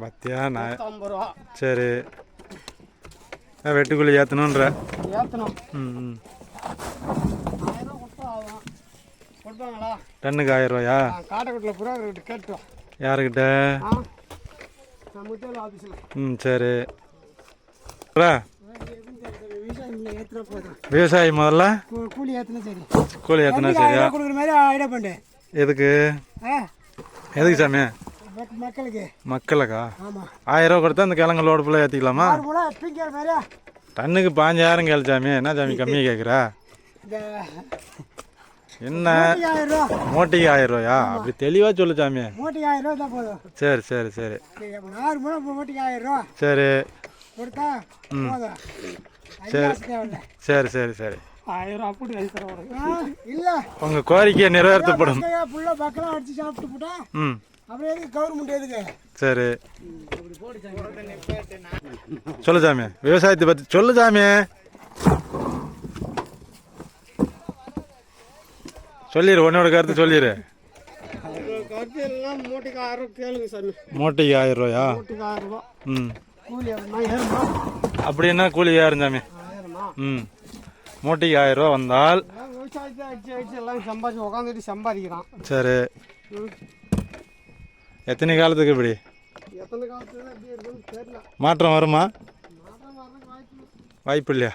பத்தியா நான் சரி. வெட்டுக்குள்ளி ஏற்றணுன்ற ஏற்றணும் டன்னுக்கு ஆயிரம் ரூபாயா? காட்டைக்குட்டில் புறா கிட்ட கேட்டோம். யாருக்கிட்ட? ம் சரி அப்புறம் விவசாயம் இல்லை ஏற்றுனா போதும் விவசாயி முதல்ல? கூலி ஏற்றுனா சரி. கூலி ஏற்றினா சரியா? கொடுக்குற மாதிரி ஐடியா பண்ணு எதுக்கு? எதுக்கு சாமி? மக்- மக்களுக்கு. மக்களுக்கா? ஆயிரம் ரூபா கொடுத்தா அந்த கிழங்கு லோடு ஃபுல்லாக ஏற்றிக்கலாமா டன்னுக்கு பாஞ்சாயிரம் கேளு சாமி. என்ன சாமி கம்மியாக கேட்குற என்ன? மூட்டைக்கு ஆயிரம் ரூபாயா? அப்படி தெளிவாக சொல்லு சாமி. மூட்டைக்கு ஆயிரம் ரூபா தான் போதும். சரி சரி சரி. ஆறு மூலம் மூட்டைக்கு ஆயிரம் ரூபா. சரி. கொடுத்தா போதும். தேவையில்லை சரி சரி சரி. ஆயிரம் அப்படி இல்லை. கோரிக்கையை நிறைவேற்றப்படும். ஃபுல்லாக பக்கம் அடிச்சு சாப்பிட்டு போட்டா ம். அப்புறம் எதுக்கு கவர்மெண்ட் எதுக்கு? சரி. சொல்லு சாமி. விவசாயத்தை பற்றி சொல்லு சாமி. சொல்லிடு உன்னோட கருத்து சொல்லிடு மூட்டைக்கு ஆயிரம் ஆயிரம் ரூபாயா? ஆயிரம் ம். அப்படின்னா கூலி ஏறும் சாமி? ஆயிரமா ம். மூட்டைக்கு ஆயிரம் ரூபா வந்தால் விவசாயத்தை அடிச்சு அடிச்சு எல்லாம் சம்பாதிச்சு உட்காந்துட்டு சம்பாதிக்கிறான். சரி. எத்தனை காலத்துக்கு இப்படி? எத்தனை மாற்றம் வருமா. வாய்ப்பு இல்லையா?